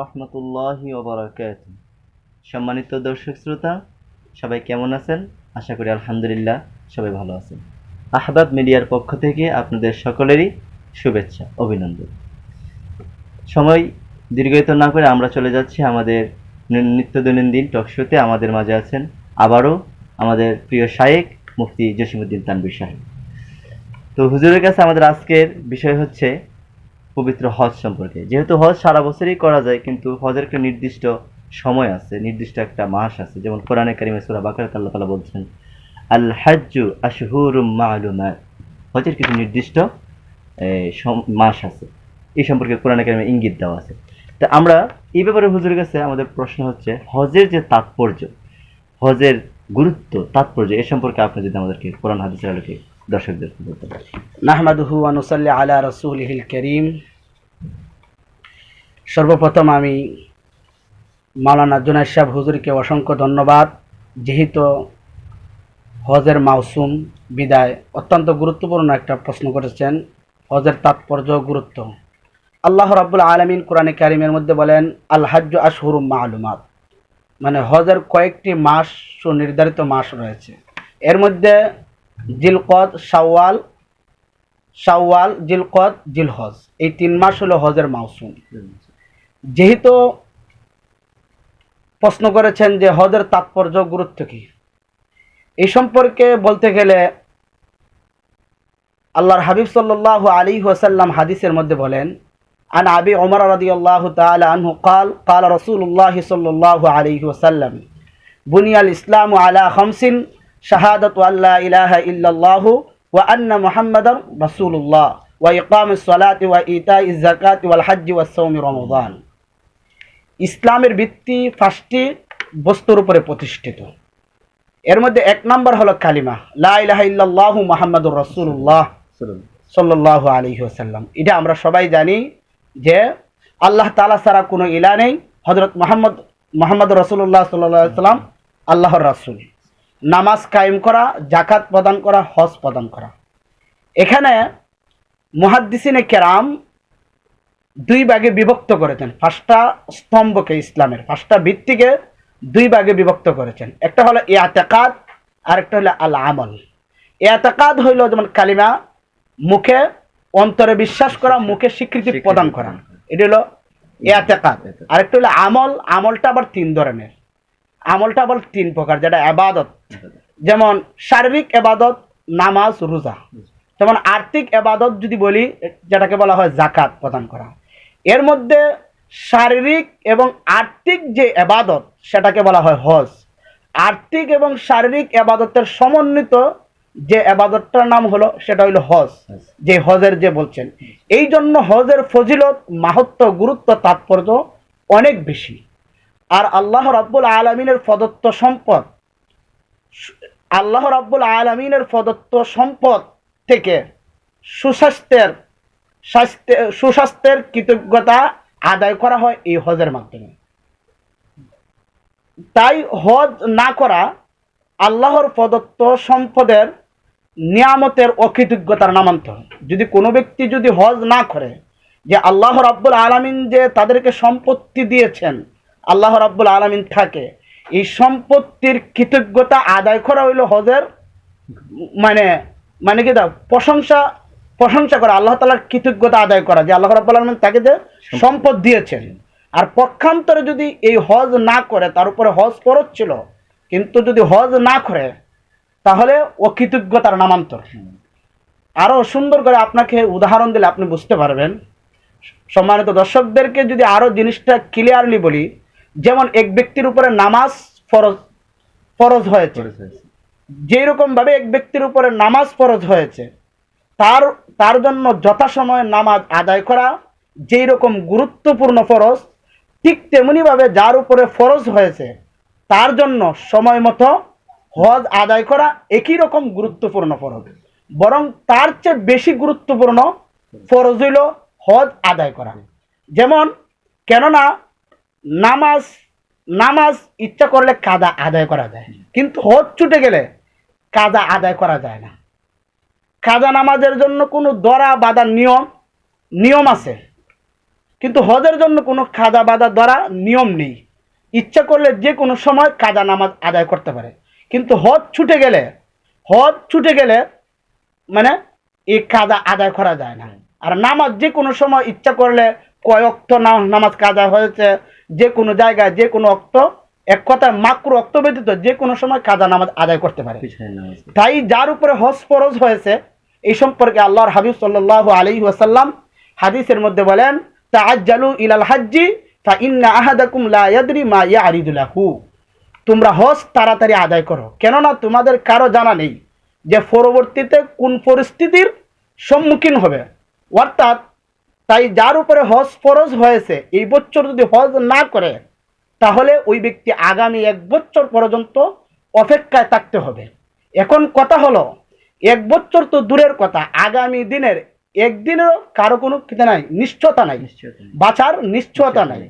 রহমতুল্লাহ ওবরাকাত সম্মানিত দর্শক শ্রোতা, সবাই কেমন আছেন? আশা করি আলহামদুলিল্লাহ সবাই ভালো আছেন। আহবাব মিডিয়ার পক্ষ থেকে আপনাদের সকলেরই শুভেচ্ছা, অভিনন্দন। সময় দীর্ঘায়িত না করে আমরা চলে যাচ্ছি আমাদের নিত্য দৈনন্দিন টক শোতে আমাদের মাঝে আছেন আবারও আমাদের প্রিয় শায়েক মুফতি জসিমুদ্দিন তানবির সাহেব। তো হুজুরের কাছে আমাদের আজকের বিষয় হচ্ছে পবিত্র হজ সম্পর্কে। যেহেতু হজ সারা বছরই করা যায়, কিন্তু হজের একটা নির্দিষ্ট সময় আছে, নির্দিষ্ট একটা মাস আছে। যেমন কোরআনে কারিমে সুরা বাকারাত আল্লাহ তালা বলছেন, আল হাজ্জু আশহুরুম হজের কিছু নির্দিষ্ট মাস আছে। এই সম্পর্কে কোরআনে কারিমে ইঙ্গিত দেওয়া আছে। তা আমরা এই ব্যাপারে হুজুরের কাছে আমাদের প্রশ্ন হচ্ছে, হজের যে তাৎপর্য, হজের গুরুত্ব, তাৎপর্য এ সম্পর্কে আপনি যদি আমাদেরকে কোরআন, হাদিসের আলোকে পারেন নাহমাদুহু আনুসাল্লি আলা রসুলহিল করিম। সর্বপ্রথম আমি মাওলানা জুনাইদ সাহেব হুজুরকে অসংখ্য ধন্যবাদ। যেহেতু হজের মাউসুম বিদায় অত্যন্ত গুরুত্বপূর্ণ একটা প্রশ্ন করেছেন, হজের তাৎপর্য গুরুত্ব। আল্লাহ রাব্বুল আলমিন কোরআনে কারিমের মধ্যে বলেন, আল হাজ্য আশহুরুম মালুমাত। মানে হজের কয়েকটি মাস সুনির্ধারিত মাস রয়েছে। এর মধ্যে জিলকদ সাওয়াল সাওয়াল জিলকদ, জিলহজ। এই তিন মাস হলো হজের মৌসুম যেহেতু প্রশ্ন করেছেন যে হজের তাৎপর্য গুরুত্ব কি, এই সম্পর্কে বলতে গেলে আল্লাহর হাবিব সাল্লাহ আলী ওসাল্লাম হাদিসের মধ্যে বলেন, আন আবি ওমর আলাদি আল্লাহ তালু কাল কাল রসুল্লাহ সাল্লাহ আলী ওসাল্লাম বুনিয়াল ইসলাম আলা হমসিন আল্লাহ ইলাহা ওয়া আন্না রাসূলুল্লাহ ওয়া ইকামিস সালাতি ওয়া যাকাতি ওয়াল ওয়াস রমাদান। ইসলামের ভিত্তি ফার্স্টটি বস্তুর উপরে প্রতিষ্ঠিত। এর মধ্যে এক নম্বর হলো কালিমা লাহ ইহু রসুল্লাহ সাল্লাহ আলী আসাল্লাম এটা আমরা সবাই জানি যে আল্লাহ তালা ছাড়া কোনো ইলা নেই। হজরত মোহাম্মদ মোহাম্মদ রসুল্লাহ সাল্লাম আল্লাহর রাসূল। নামাজ কায়েম করা জাকাত প্রদান করা হজ প্রদান করা। এখানে মুহাদ্দিসিনে কেরাম দুই ভাগে বিভক্ত করেছেন। পাঁচটা স্তম্ভকে ইসলামের পাঁচটা ভিত্তিকে দুই ভাগে বিভক্ত করেছেন। একটা হলো ইয়াতেকাদ আর একটা হলো আল আমল ইয়াতেকাদ হইল যেমন কালিমা মুখে অন্তরে বিশ্বাস করা মুখে স্বীকৃতি প্রদান করা। এটা হলো ইয়াতেকাদ। আরেকটা হলো আমল আমলটা আবার তিন ধরনের। আমলটা আবার তিন প্রকার, যেটা আবাদত যেমন শারীরিক এবাদত, নামাজ, রোজা। যেমন আর্থিক এবাদত যদি বলি, যেটাকে বলা হয় জাকাত প্রদান করা। এর মধ্যে শারীরিক এবং আর্থিক যে এবাদত, সেটাকে বলা হয় হজ। আর্থিক এবং শারীরিক এবাদতের সমন্বিত যে এবাদতটার নাম হলো, সেটা হলো হজ, যে হজের যে বলছেন। এই জন্য হজের ফজিলত, মাহাত্ম, গুরুত্ব, তাৎপর্য অনেক বেশি। আর আল্লাহ রাব্বুল আলমিনের প্রদত্ত সম্পদ, আল্লাহ রাব্বুল আলমিনের প্রদত্ত সম্পদ থেকে সুস্বাস্থ্যের, স্বাস্থ্য, সুস্বাস্থ্যের কৃতজ্ঞতা আদায় করা হয় এই হজের মাধ্যমে। তাই হজ না করা আল্লাহর প্রদত্ত সম্পদের নিয়ামতের অকৃতজ্ঞতার নামান্তর যদি কোনো ব্যক্তি যদি হজ না করে, যে আল্লাহ রাব্বুল আলামিন যে তাদেরকে সম্পত্তি দিয়েছেন আল্লাহ রাব্বুল আলামিন থাকে। এই সম্পত্তির কৃতজ্ঞতা আদায় করা হইল হজের মানে মানে কি দা প্রশংসা প্রশংসা করা আল্লাহ তালার কৃতজ্ঞতা আদায় করা যে আল্লাহ রাব্বুল আলামিন তাকে যে সম্পদ। দিয়েছেন। আর পক্ষান্তরে যদি এই হজ না করে তার উপরে হজ ফরজ ছিল কিন্তু যদি হজ না করে তাহলে অকৃতজ্ঞতার নামান্তর। আরও সুন্দর করে আপনাকে উদাহরণ দিলে আপনি বুঝতে পারবেন। সম্মানিত দর্শকদেরকে যদি আরও জিনিসটা ক্লিয়ারলি বলি যেমন এক ব্যক্তির উপরে নামাজ ফরজ ফরজ হয়েছে। যেই রকমভাবে এক ব্যক্তির উপরে নামাজ ফরজ হয়েছে তার তার জন্য যথাসময়ে নামাজ আদায় করা যেই রকম গুরুত্বপূর্ণ ফরজ ঠিক তেমনিভাবে যার উপরে ফরজ হয়েছে তার জন্য সময় মতো হজ আদায় করা একই রকম গুরুত্বপূর্ণ ফরজ। বরং তার চেয়ে বেশি গুরুত্বপূর্ণ ফরজ হইল হজ আদায় করা। যেমন কেননা নামাজ নামাজ ইচ্ছা করলে কাদা আদায় করা যায়। কিন্তু হজ ছুটে গেলে কাদা আদায় করা যায় না। কাদা নামাজের জন্য কোনো দরা বাঁধার নিয়ম নিয়ম আছে। কিন্তু হজের জন্য কোনো খাজা বাদা দরা নিয়ম নেই। ইচ্ছা করলে যে কোনো সময় কাজা নামাজ আদায় করতে পারে। কিন্তু হজ ছুটে গেলে, হজ ছুটে গেলে মানে এই কাজা আদায় করা যায় না। আর নামাজ যে কোনো সময় ইচ্ছা করলে কয় অক্ত নামাজ কাজা হয়েছে যে কোনো জায়গায় যে কোনো অক্ত এক কথায় মাকরু অক্ত ব্যতীত যে কোনো সময় কাজা নামাজ আদায় করতে পারে। তাই যার উপরে হজ ফরজ হয়েছে এই সম্পর্কে আল্লাহর হাবিব সাল্লাহ আলী ওয়াসাল্লাম হাদিসের মধ্যে বলেন তাআজ্জালু ইলাল হাজ্জি ফা ইন্না আহাদাকুম লা ইয়াদরি মা ইয়ারিদু লাহু। তোমরা হজ তাড়াতাড়ি আদায় করো। কেননা তোমাদের কারও জানা নেই যে পরবর্তীতে কোন পরিস্থিতির সম্মুখীন হবে। অর্থাৎ তাই যার উপরে হজ ফরজ হয়েছে এই বছর যদি হজ না করে তাহলে ওই ব্যক্তি আগামী এক বছর পর্যন্ত অপেক্ষায় থাকতে হবে। এখন কথা হলো এক বছর তো দূরের কথা আগামী দিনের একদিনেরও কারও কোনো কিতা নাই নিশ্চয়তা নাই। বাঁচার নিশ্চয়তা নাই।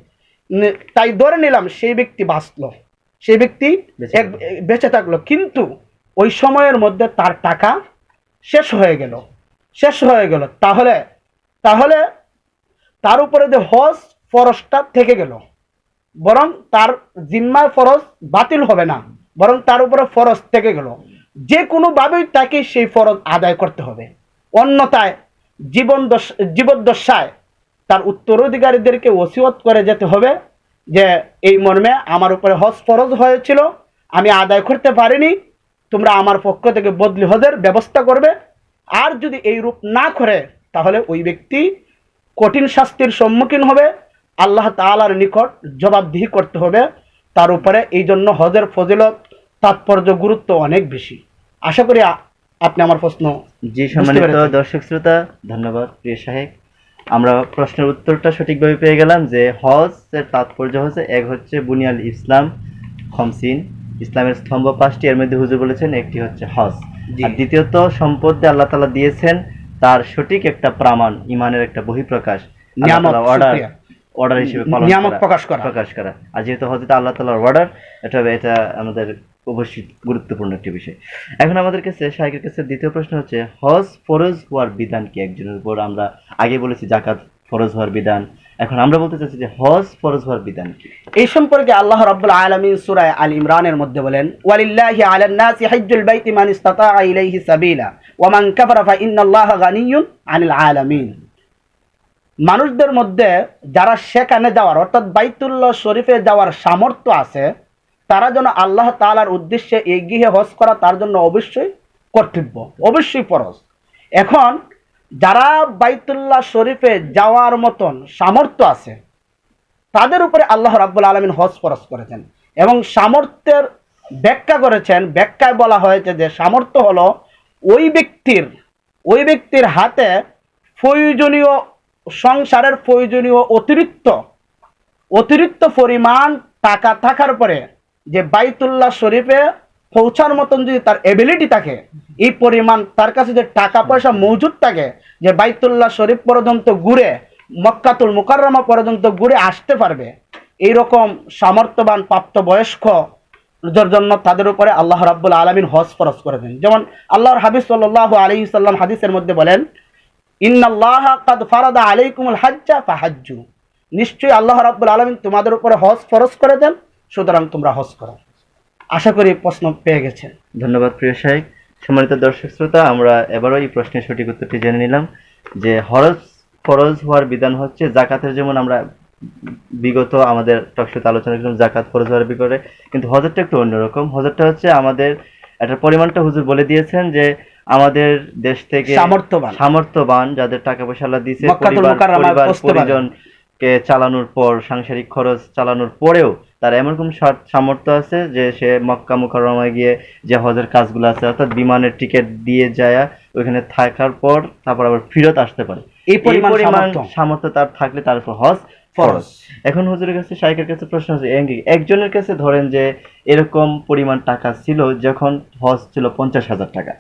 তাই ধরে নিলাম সেই ব্যক্তি বাঁচলো সেই ব্যক্তি বেঁচে থাকল কিন্তু ওই সময়ের মধ্যে তার টাকা শেষ হয়ে গেল শেষ হয়ে গেল। তাহলে তাহলে তার উপরে যে হজ ফরজটা থেকে গেল, বরং তার জিম্মায় ফরজ বাতিল হবে না, বরং তার উপরে ফরজ থেকে গেল। যে কোনোভাবেই তাকে সেই ফরজ আদায় করতে হবে। অন্যথায় জীবন দশ জীবদ্দশায় তার উত্তরাধিকারীদেরকে ওসিয়ত করে যেতে হবে যে, এই মর্মে আমার উপরে হজ ফরজ হয়েছিল, আমি আদায় করতে পারিনি, তোমরা আমার পক্ষ থেকে বদলি হজের ব্যবস্থা করবে। আর যদি এই রূপ না করে, তাহলে ওই ব্যক্তি কঠিন শাস্তির সম্মুখীন হবে। আল্লাহ তাআলার নিকট জবাবদিহি করতে হবে। তার উপরে এই জন্য হজের ফজিলত তাৎপর্য গুরুত্ব অনেক বেশি। আশা করি আপনি আমার প্রশ্ন জি সম্মানিত দর্শক শ্রোতা ধন্যবাদ প্রিয় সাহেব আমরা প্রশ্নের উত্তরটা সঠিকভাবে পেয়ে গেলাম যে হজ এর তাৎপর্য হচ্ছে এক হচ্ছে বুনিয়াল ইসলাম খমসিন। ইসলামের স্তম্ভ পাঁচটি এর মধ্যে হুজুর বলেছেন একটি হচ্ছে হজ। আর দ্বিতীয়ত সম্পদ আল্লাহ তালা দিয়েছেন তার সঠিক একটা প্রমাণ ইমানের একটা বহিঃপ্রকাশ অর্ডার অর্ডার হিসেবে নিয়ামত প্রকাশ করা। প্রকাশ করা। আর যেহেতু হজরত আল্লাহ তালার অর্ডার এটা এটা আমাদের অবশ্যই গুরুত্বপূর্ণ একটি বিষয়। এখন আমাদের কাছে শাহেকের কাছে দ্বিতীয় প্রশ্ন হচ্ছে হজ ফরজ হওয়ার বিধান কি একজনের উপর? আমরা আগে বলেছি জাকাত ফরজ হওয়ার বিধান। এখন আমরা বলতে চাচ্ছি যে হজ ফরজ হওয়ার বিধান কি? এই সম্পর্কে আল্লাহ রাব্বুল আলামিন সূরা আল ইমরানের মধ্যে বলেন ওয়ালিল্লাহি আলান নাসি হাজ্জুল বাইতি মান ইলাইহি সাবিলা। ওয়া মান কাফারা ফা ইন্নাল্লাহা গানিয়্যুন আনিল আলামিন। মানুষদের মধ্যে যারা সেখানে যাওয়ার, অর্থাৎ বাইতুল্লাহ শরীফে যাওয়ার সামর্থ্য আছে, তারা যেন আল্লাহ তাআলার উদ্দেশ্যে এগিয়ে হজ করা তার জন্য অবশ্যই কর্তব্য, অবশ্যই ফরজ। এখন যারা বাইতুল্লাহ শরীফে যাওয়ার মতন সামর্থ্য আছে, তাদের উপরে আল্লাহ রাব্বুল আলমিন হজ ফরজ করেছেন। এবং সামর্থ্যের ব্যাখ্যা করেছেন, ব্যাখ্যায় বলা হয়েছে যে সামর্থ্য হলো ওই ব্যক্তির ওই ব্যক্তির হাতে প্রয়োজনীয় সংসারের প্রয়োজনীয় অতিরিক্ত অতিরিক্ত পরিমাণ টাকা থাকার পরে যে বাইতুল্লাহ শরীফে পৌঁছার মতন যদি তার এবিলিটি থাকে, এই পরিমাণ তার কাছে যে টাকা পয়সা মজুদ থাকে, যে বাইতুল্লাহ শরীফ পর্যন্ত ঘুরে, মক্কাতুল মুকাররমা পর্যন্ত ঘুরে আসতে পারবে এই রকম সামর্থ্যবান প্রাপ্তবয়স্ক জন্য তাদের উপরে আল্লাহ রাব্বুল আলমিন হজ ফরজ করেছেন যেমন আল্লাহর হাবিজ সাল্লাহ আলী সাল্লাম হাদিসের মধ্যে বলেন, ইন্নাল্লাহ কাদ ফারাদা আলাইকুমুল হাজ্জা ফাহাজ্জু। নিশ্চয়ই আল্লাহ রাব্বুল আলামিন তোমাদের উপরে হজ ফরজ করেছেন সুতরাং তোমরা হজ করো। আশা করি প্রশ্ন পেয়ে গেছেন। ধন্যবাদ প্রিয় সাহেব সম্মানিত দর্শক শ্রোতা, আমরা এবারও এই প্রশ্নের সঠিক উত্তরটি জেনে নিলাম যে হরজ ফরজ হওয়ার বিধান হচ্ছে জাকাতের যেমন আমরা বিগত আমাদের টকশোতে আলোচনা করলাম জাকাত ফরজ হওয়ার বিপরে কিন্তু হজরটা একটু অন্যরকম হজরটা হচ্ছে আমাদের একটা পরিমাণটা হুজুর বলে দিয়েছেন যে আমাদের দেশ থেকে সামর্থ্যবান সামর্থ্যবান যাদের টাকা পয়সা আল্লাহ দিয়েছে পরিবার মুকাররমায় পরিবার বসতে পারে। পরিজনকে চালানোর পর সাংসারিক খরচ চালানোর পরেও তার এমন কোন সামর্থ্য আছে যে সে মক্কা মুকাররমায় গিয়ে যে হজের কাজগুলো আছে অর্থাৎ বিমানের টিকিট দিয়ে যায় ওইখানে থাকার পর তারপর আবার ফেরত আসতে পারে এই পরিমাণ সামর্থ্য। সামর্থ্য তার থাকলে তার উপর হজ ফরজ। এখন হুজুরের কাছে শাইকের কাছে প্রশ্ন আছে একজনের কাছে ধরেন যে এরকম পরিমাণ টাকা ছিল যখন হজ ছিল পঞ্চাশ হাজার টাকা।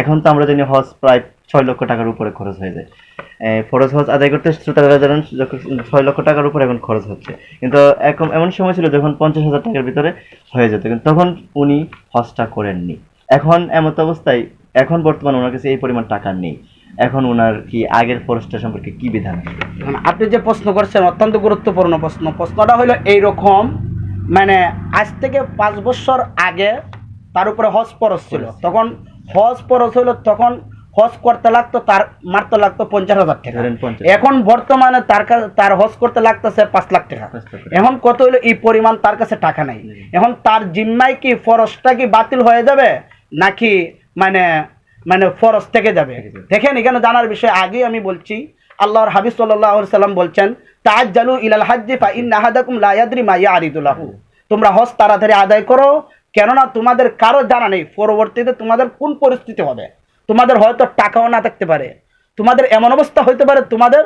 এখন তো আমরা জানি হজ প্রায় ছয় লক্ষ টাকার উপরে খরচ হয়ে যায়। ফরজ হজ আদায় করতে শ্রোতারা জানেন ছয় লক্ষ টাকার উপরে এখন খরচ হচ্ছে। কিন্তু এখন এমন সময় ছিল যখন পঞ্চাশ হাজার টাকার ভিতরে হয়ে যেত, কিন্তু তখন উনি হজটা করেননি। এখন এমত অবস্থায়, এখন বর্তমানে ওনার কাছে এই পরিমাণ টাকা নেই। এখন ওনার কি আগের ফরজটা সম্পর্কে কি বিধান? আছে আপনি যে প্রশ্ন করছেন অত্যন্ত গুরুত্বপূর্ণ প্রশ্ন। প্রশ্নটা হলো এইরকম মানে আজ থেকে পাঁচ বছর আগে তার উপরে হজ পরশ ছিল। তখন হজ পরশ হলো তখন হজ করতে লাগতো তার মারতে লাগতো পঞ্চাশ হাজার টাকা। এখন বর্তমানে তার কাছে তার হজ করতে লাগতেছে পাঁচ লাখ টাকা। পাঁচ লাখ টাকা। এখন কত হলো এই পরিমাণ তার কাছে টাকা নাই। এখন তার জিম্মায় কি ফরসটা কি বাতিল হয়ে যাবে? নাকি মানে মানে ফরজ থেকে যাবে। দেখেন এখানে জানার বিষয় আগেই আমি বলছি আল্লাহর হাবিব সাল্লাহ সাল্লাম বলছেন তাজ্জালু ইলাল হাজ্জি ফা ইন্না আহাদাকুম লা ইয়াদরি মা ইয়ারিদুলাহু তোমরা হজ তাড়াতাড়ি আদায় করো কেননা তোমাদের কারও জানা নেই পরবর্তীতে তোমাদের কোন পরিস্থিতি হবে। তোমাদের হয়তো টাকাও না থাকতে পারে তোমাদের এমন অবস্থা হইতে পারে তোমাদের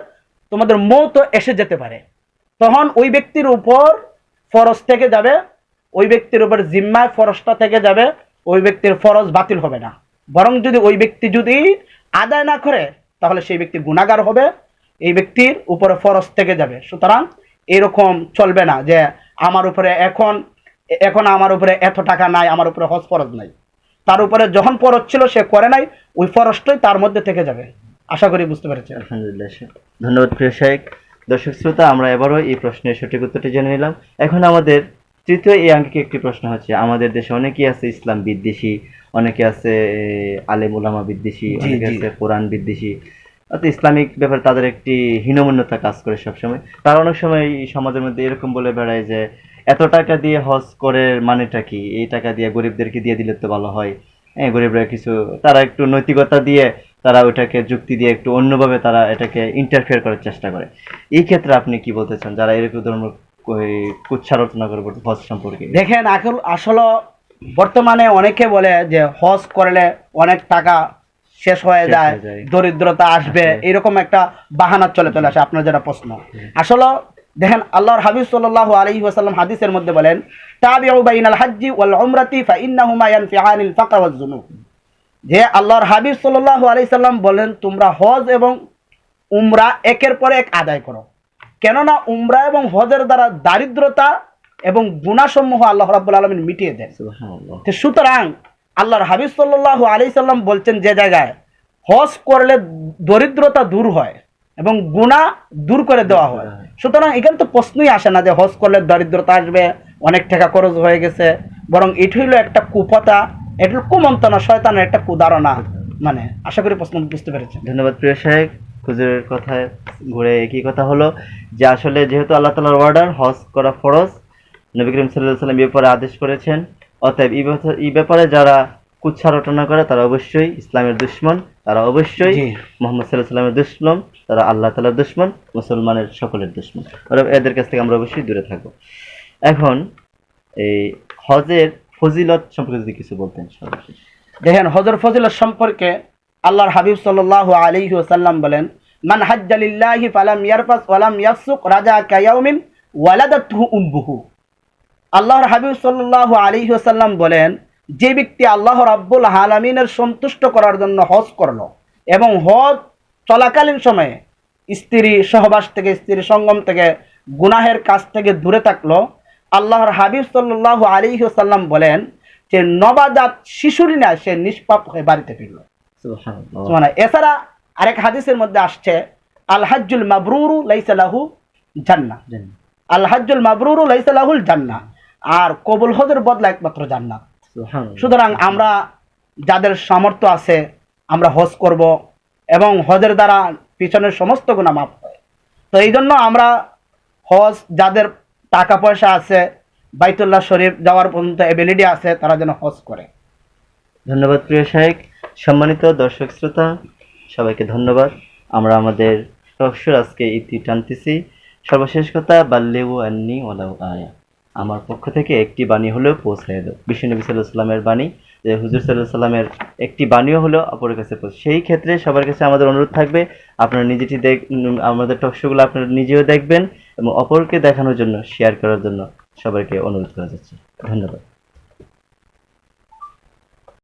তোমাদের মৌত এসে যেতে পারে। তখন ওই ব্যক্তির উপর ফরজ থেকে যাবে ওই ব্যক্তির উপর জিম্মায় ফরজটা থেকে যাবে ওই ব্যক্তির ফরজ বাতিল হবে না। বরং যদি ওই ব্যক্তি যদি আদায় না করে, তাহলে সেই ব্যক্তি গুণাগার হবে, এই ব্যক্তির উপরে ফরজ থেকে যাবে। সুতরাং এরকম চলবে না যে আমার উপরে এখন এখন আমার উপরে এত টাকা নাই, আমার উপরে হজ ফরজ নাই। তার উপরে যখন ফরজ ছিল, সে করে নাই, ওই ফরজটাই তার মধ্যে থেকে যাবে। আশা করি বুঝতে পেরেছেন? আলহামদুলিল্লাহ ধন্যবাদ প্রিয় শাহেক দর্শক শ্রোতা, আমরা এবারও এই প্রশ্নের সঠিক উত্তরটি জেনে নিলাম। এখন আমাদের তৃতীয় এই আঙ্কিকে একটি প্রশ্ন হচ্ছে, আমাদের দেশে অনেকেই আছে ইসলাম বিদ্বেষী অনেকে আছে আলেম উলামা বিদ্বেষী অনেকে আছে কোরআন বিদ্বেষী। অর্থাৎ ইসলামিক ব্যাপারে তাদের একটি হীনমন্যতা কাজ করে সবসময়। তারা অনেক সময় সমাজের মধ্যে এরকম বলে বেড়ায় যে এত টাকা দিয়ে হজ করে মানেটা কি? এই টাকা দিয়ে গরিবদেরকে দিয়ে দিলে তো ভালো হয়। হ্যাঁ গরিবরা কিছু তারা একটু নৈতিকতা দিয়ে তারা ওটাকে যুক্তি দিয়ে একটু অন্যভাবে তারা এটাকে ইন্টারফেয়ার করার চেষ্টা করে। এই ক্ষেত্রে আপনি কি বলতে চান? যারা এরকম ধরনের কুচ্ছারচনা করে হজ সম্পর্কে। দেখেন আসলে বর্তমানে অনেকে বলে যে হজ করলে অনেক টাকা শেষ হয়ে যায় দরিদ্রতা আসবে আসবে। এরকম একটা বাহানা চলে চলে আসে। আপনার যেটা প্রশ্ন। আসলে দেখেন আল্লাহর হাবিব সাল্লাল্লাহু আলাইহি ওয়াসাল্লাম হাদিসের মধ্যে বলেন তাবিউ বাইনাল হাজ্জি ওয়াল উমরাতি ফা ইন্নাহুমা ইয়ানফিআনিল ফাকর ওয়াজ যে আল্লাহর হাবিব সাল্লাল্লাহু আলাইহি সাল্লাম বলেন তোমরা হজ এবং উমরা একের পর এক আদায় করো। কেননা উমরা এবং হজের দ্বারা দারিদ্রতা এবং গুণাসমূহ আল্লাহ রাব্বুল আলামিন মিটিয়ে দেন। তো সুতরাং আল্লাহর হাবিব সাল্লাল্লাহু আলাইহি সাল্লাম বলছেন যে জায়গায় হজ করলে দরিদ্রতা দূর হয় এবং গুণা দূর করে দেওয়া হয়। সুতরাং এখানে তো প্রশ্নই আসে না যে হজ করলে দরিদ্রতা আসবে অনেক টাকা খরচ হয়ে গেছে বরং এটি হলো একটা কুপতা এটি হলো কুমন্ত্রণা শয়তানের একটা কুদারণা। মানে আশা করি প্রশ্ন বুঝতে পেরেছেন। ধন্যবাদ প্রিয় সাহেব হুজুরের কথায় ঘুরে একই কথা হলো যে আসলে যেহেতু আল্লাহ তালার অর্ডার হজ করা ফরজ নবী করিম সাল্লাহ সাল্লাম ব্যাপারে আদেশ করেছেন। অতএব এই ব্যাপারে- যারা কুচ্ছা রটনা করে তারা অবশ্যই ইসলামের দুশ্মন তারা অবশ্যই মোহাম্মদ সাল্লাহ সাল্লামের দুশ্মন তারা আল্লাহ তালার দুশ্মন মুসলমানের সকলের দুশ্মন। অতএব এদের কাছ থেকে আমরা অবশ্যই দূরে থাকব। এখন এই হজের ফজিলত সম্পর্কে যদি কিছু বলতেন সর্বশেষ। দেখেন হজর ফজিলত সম্পর্কে আল্লাহর হাবিব সাল্লাল্লাহু আলাইহি ওয়াসাল্লাম বলেন মান হাজ্জালিল্লাহি ফালাম ইয়ারফাস ওয়ালাম ইয়াফসুক রাজা কায়াউমিন ওয়ালাদাতহু উম্মুহু। আল্লাহর হাবিব সাল্লাল্লাহু আলাইহি ওয়াসাল্লাম বলেন যে ব্যক্তি আল্লাহ রাব্বুল আলামিনের সন্তুষ্ট করার জন্য হজ করল এবং হজ চলাকালীন সময়ে স্ত্রী সহবাস থেকে স্ত্রী সঙ্গম থেকে গুনাহের কাছ থেকে দূরে থাকল আল্লাহর হাবিব সাল্লাল্লাহু আলাইহি ওয়াসাল্লাম বলেন যে নবাজাত শিশুরই না সে নিষ্পাপ হয়ে বাড়িতে ফিরল। মানে এছাড়া আরেক হাদিসের মধ্যে আসছে আল হাজ্জুল মাবরুরু লাইসা লাহু জান্নাহ। জানি। আল হাজ্জুল মাবরুরু লাইসা লাহুল জান্নাহ। আর কবুল হজের বদলা একমাত্র জান্নাত। সুতরাং আমরা যাদের সামর্থ্য আছে আমরা হজ করব এবং হজের দ্বারা পিছনের সমস্ত গুণা মাফ হয়। তো এই জন্য আমরা হজ যাদের টাকা পয়সা আছে বাইতুল্লাহ শরীফ যাওয়ার পর্যন্ত এবিলিটি আছে তারা যেন হজ করে। ধন্যবাদ প্রিয় শাহেক সম্মানিত দর্শক শ্রোতা সবাইকে ধন্যবাদ। আমরা আমাদের আজকে ইতি টানতেছি। সর্বশেষ কথা বাল্লেউ আন্নি ওলাউ আয়া। আমার পক্ষ থেকে একটি বাণী হলেও পৌঁছায় বিশ্ব বিশ্বনবী সাল্লাহ সাল্লামের বাণী যে হুজুর সাল্লাহ সাল্লামের একটি বাণীও হলেও অপরের কাছে পৌঁছে। সেই ক্ষেত্রে সবার কাছে আমাদের অনুরোধ থাকবে, আপনারা নিজেটি দেখ আমাদের টকশোগুলো আপনারা নিজেও দেখবেন এবং অপরকে দেখানোর জন্য শেয়ার করার জন্য সবাইকে অনুরোধ করা যাচ্ছে। ধন্যবাদ।